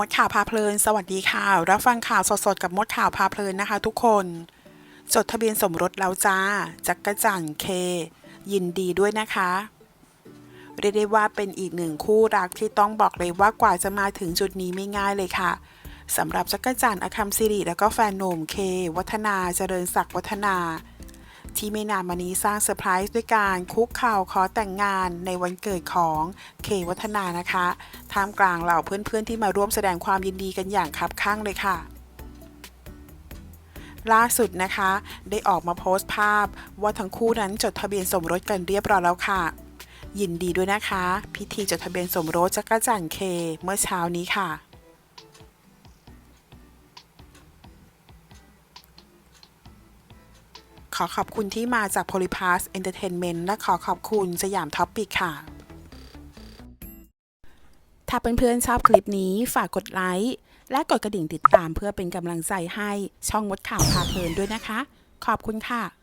มดข่าวพาเพลิน สวัสดีค่ะ รับฟังข่าวสดๆ กับมดข่าวพาเพลินนะคะ ทุกคน จดทะเบียนสมรสแล้วจ้า จักรจันทร์เค ยินดีด้วยนะคะ เรียกได้ว่าเป็นอีกหนึ่งคู่รักที่ต้องบอกเลยว่ากว่าจะมาถึงจุดนี้ไม่ง่ายเลยค่ะสำหรับจักรจันทร์อคัมซิริแล้วก็แฟนหนุ่มเค วัฒนาเจริญศักดิ์วัฒนา ที่ไม่นานมานี้สร้างเซอร์ไพรส์ด้วยการคุกเข่าขอแต่งงานในวันเกิดของเควัฒนานะคะ ท่ามกลางเหล่าเพื่อนๆที่มาร่วมแสดงความยินดีกันอย่างคับข้างเลยค่ะล่าสุดนะคะ ได้ออกมาโพสต์ภาพ ว่าทั้งคู่นั้นจดทะเบียนสมรสกันเรียบร้อยแล้วค่ะ ยินดีด้วยนะคะ พิธีจดทะเบียนสมรสจักรจันเคเมื่อเช้านี้ค่ะ ขอขอบคุณที่มาจาก Polypass Entertainment และขอขอบคุณสยามท็อปปิกค่ะ ถ้าเพื่อนๆชอบคลิปนี้ฝากกดไลค์และกดกระดิ่งติดตามเพื่อเป็นกำลังใจให้ช่องมดข่าวพาเพลินด้วยนะคะ ขอบคุณค่ะ